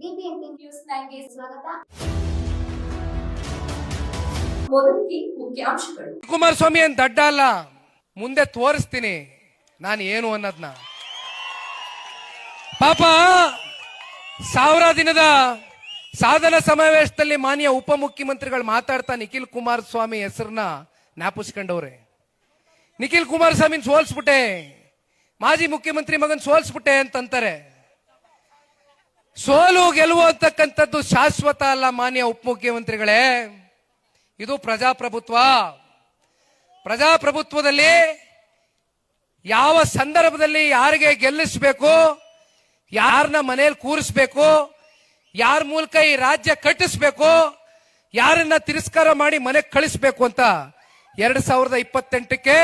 News ಸ್ವಾಗತ. ಕುಮಾರಸ್ವಾಮಿ ಏನ್ ದಡ್ಡ ಅಲ್ಲ? ಮುಂದೆ ತೋರಿಸ್ತೀನಿ ನಾನು ಏನು ಅನ್ನೋದ್ನ. ಪಾಪ, ಸಾವಿರ ದಿನದ ಸಾಧನ ಸಮಾವೇಶದಲ್ಲಿ ಮಾನ್ಯ ಉಪಮುಖ್ಯಮಂತ್ರಿಗಳು ಮಾತಾಡ್ತಾ ನಿಖಿಲ್ ಕುಮಾರಸ್ವಾಮಿ ಹೆಸರನ್ನ ಜ್ಞಾಪಿಸ್ಕೊಂಡವ್ರೆ. ನಿಖಿಲ್ ಕುಮಾರಸ್ವಾಮಿನ ಸೋಲ್ಸ್ಬಿಟ್ಟೆ. ಮಾಜಿ ಮುಖ್ಯಮಂತ್ರಿ ಮಗನ್ ಸೋಲ್ಸ್ಬಿಟ್ಟೆ ಅಂತಂತಾರೆ. ಸೋಲು ಗೆಲುವು ಅಂತಕ್ಕಂಥದ್ದು ಶಾಶ್ವತ ಅಲ್ಲ ಮಾನ್ಯ ಉಪಮುಖ್ಯಮಂತ್ರಿಗಳೇ ಇದು ಪ್ರಜಾಪ್ರಭುತ್ವ. ಪ್ರಜಾಪ್ರಭುತ್ವದಲ್ಲಿ ಯಾವ ಸಂದರ್ಭದಲ್ಲಿ ಯಾರಿಗೆ ಗೆಲ್ಲಿಸ್ಬೇಕು ಯಾರನ್ನ ಮನೇಲಿ ಕೂರಿಸ್ಬೇಕು, ಯಾರ ಮೂಲಕ ಈ ರಾಜ್ಯ ಕಟ್ಟಿಸ್ಬೇಕು, ಯಾರನ್ನ ತಿರಸ್ಕಾರ ಮಾಡಿ ಮನೆಗೆ ಕಳಿಸ್ಬೇಕು ಅಂತ ಎರಡ್ ಸಾವಿರದ ಇಪ್ಪತ್ತೆಂಟಕ್ಕೆ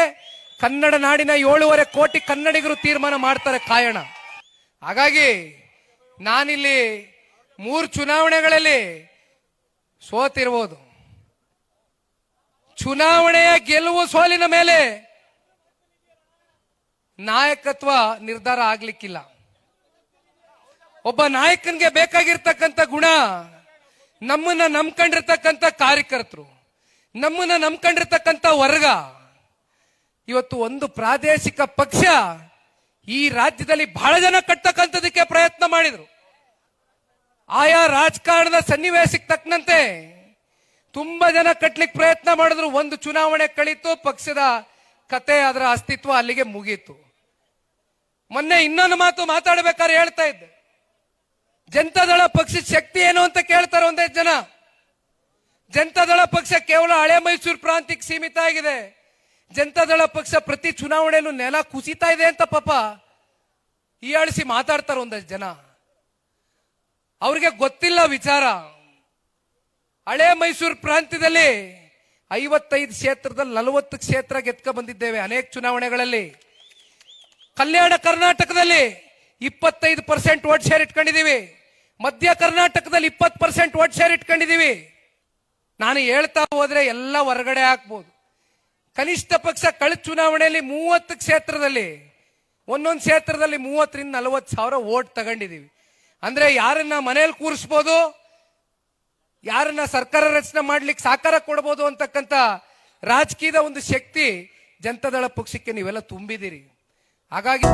ಕನ್ನಡ ನಾಡಿನ ಏಳುವರೆ ಕೋಟಿ ಕನ್ನಡಿಗರು ತೀರ್ಮಾನ ಮಾಡ್ತಾರೆ ಕಾಯಣ. ಹಾಗಾಗಿ ನಾನಿಲ್ಲಿ ಮೂರು ಚುನಾವಣೆಗಳಲ್ಲಿ ಸೋತಿರ್ಬೋದು. ಚುನಾವಣೆಯ ಗೆಲುವು ಸೋಲಿನ ಮೇಲೆ ನಾಯಕತ್ವ ನಿರ್ಧಾರ ಆಗ್ಲಿಕ್ಕಿಲ್ಲ. ಒಬ್ಬ ನಾಯಕನಿಗೆ ಬೇಕಾಗಿರ್ತಕ್ಕಂಥ ಗುಣ ನಮ್ಮನ್ನ ನಂಬ್ಕೊಂಡಿರ್ತಕ್ಕಂಥ ಕಾರ್ಯಕರ್ತರು, ನಮ್ಮನ್ನ ನಂಬ್ಕೊಂಡಿರ್ತಕ್ಕಂಥ ವರ್ಗ, ಇವತ್ತು ಒಂದು ಪ್ರಾದೇಶಿಕ ಪಕ್ಷ ಈ ರಾಜ್ಯದಲ್ಲಿ ಬಹಳ ಜನ ಕಟ್ಟತಕ್ಕಂಥದಕ್ಕೆ ಪ್ರಯತ್ನ ಮಾಡಿದರು. ಆಯಾ ರಾಜಕಾರಣದ ಸನ್ನಿವೇಶಕ್ಕೆ ತಕ್ಕಂತೆ ತುಂಬಾ ಜನ ಕಟ್ಟಲಿಕ್ಕೆ ಪ್ರಯತ್ನ ಮಾಡಿದ್ರು. ಒಂದು ಚುನಾವಣೆ ಕಳೀತು, ಪಕ್ಷದ ಕತೆ ಅದರ ಅಸ್ತಿತ್ವ ಅಲ್ಲಿಗೆ ಮುಗೀತು. ಮೊನ್ನೆ ಇನ್ನೊಂದು ಮಾತು ಮಾತಾಡ್ಬೇಕಾದ್ರೆ ಹೇಳ್ತಾ ಇದ್ದೆ. ಜನತಾದಳ ಪಕ್ಷದ ಶಕ್ತಿ ಏನು ಅಂತ ಕೇಳ್ತಾರೆ ಒಂದೇ ಜನ. ಜನತಾದಳ ಪಕ್ಷ ಕೇವಲ ಹಳೆ ಮೈಸೂರು ಪ್ರಾಂತ್ಯಕ್ಕೆ ಸೀಮಿತ ಆಗಿದೆ. ಜನತಾದಳ ಪಕ್ಷ ಪ್ರತಿ ಚುನಾವಣೆಯಲ್ಲೂ ನೆಲ ಕುಸಿತಾ ಇದೆ ಅಂತ ಪಾಪ ಹೀಯಾಳಿಸಿ ಮಾತಾಡ್ತಾರೆ ಒಂದಷ್ಟು ಜನ. ಅವ್ರಿಗೆ ಗೊತ್ತಿಲ್ಲ ವಿಚಾರ. ಹಳೆ ಮೈಸೂರು ಪ್ರಾಂತ್ಯದಲ್ಲಿ ಐವತ್ತೈದು ಕ್ಷೇತ್ರದಲ್ಲಿ ನಲವತ್ತು ಕ್ಷೇತ್ರ ಗೆದ್ಕ ಬಂದಿದ್ದೇವೆ ಅನೇಕ ಚುನಾವಣೆಗಳಲ್ಲಿ. ಕಲ್ಯಾಣ ಕರ್ನಾಟಕದಲ್ಲಿ ಇಪ್ಪತ್ತೈದು ಪರ್ಸೆಂಟ್ ವೋಟ್ ಶೇರ್ ಇಟ್ಕೊಂಡಿದೀವಿ ಮಧ್ಯ ಕರ್ನಾಟಕದಲ್ಲಿ ಇಪ್ಪತ್ತು ಪರ್ಸೆಂಟ್ ವೋಟ್ ಶೇರ್ ಇಟ್ಕೊಂಡಿದೀವಿ ನಾನು ಹೇಳ್ತಾ ಹೋದ್ರೆ ಎಲ್ಲ ಹೊರಗಡೆ ಹಾಕ್ಬೋದು ಕನಿಷ್ಠ ಪಕ್ಷ ಕಳೆದ ಚುನಾವಣೆಯಲ್ಲಿ ಮೂವತ್ತು ಕ್ಷೇತ್ರದಲ್ಲಿ, ಒಂದೊಂದು ಕ್ಷೇತ್ರದಲ್ಲಿ ಮೂವತ್ತರಿಂದ ನಲವತ್ತು ಸಾವಿರ ವೋಟ್ ತಗೊಂಡಿದೀವಿ. ಅಂದ್ರೆ ಯಾರನ್ನ ಮನೆಯಲ್ಲಿ ಕೂರಿಸ್ಬೋದು, ಯಾರನ್ನ ಸರ್ಕಾರ ರಚನೆ ಮಾಡ್ಲಿಕ್ಕೆ ಸಾಕಾರ ಕೊಡ್ಬೋದು ಅಂತಕ್ಕಂಥ ರಾಜಕೀಯದ ಒಂದು ಶಕ್ತಿ ಜನತಾದಳ ಪಕ್ಷಕ್ಕೆ ನೀವೆಲ್ಲ ತುಂಬಿದಿರಿ ಹಾಗಾಗಿ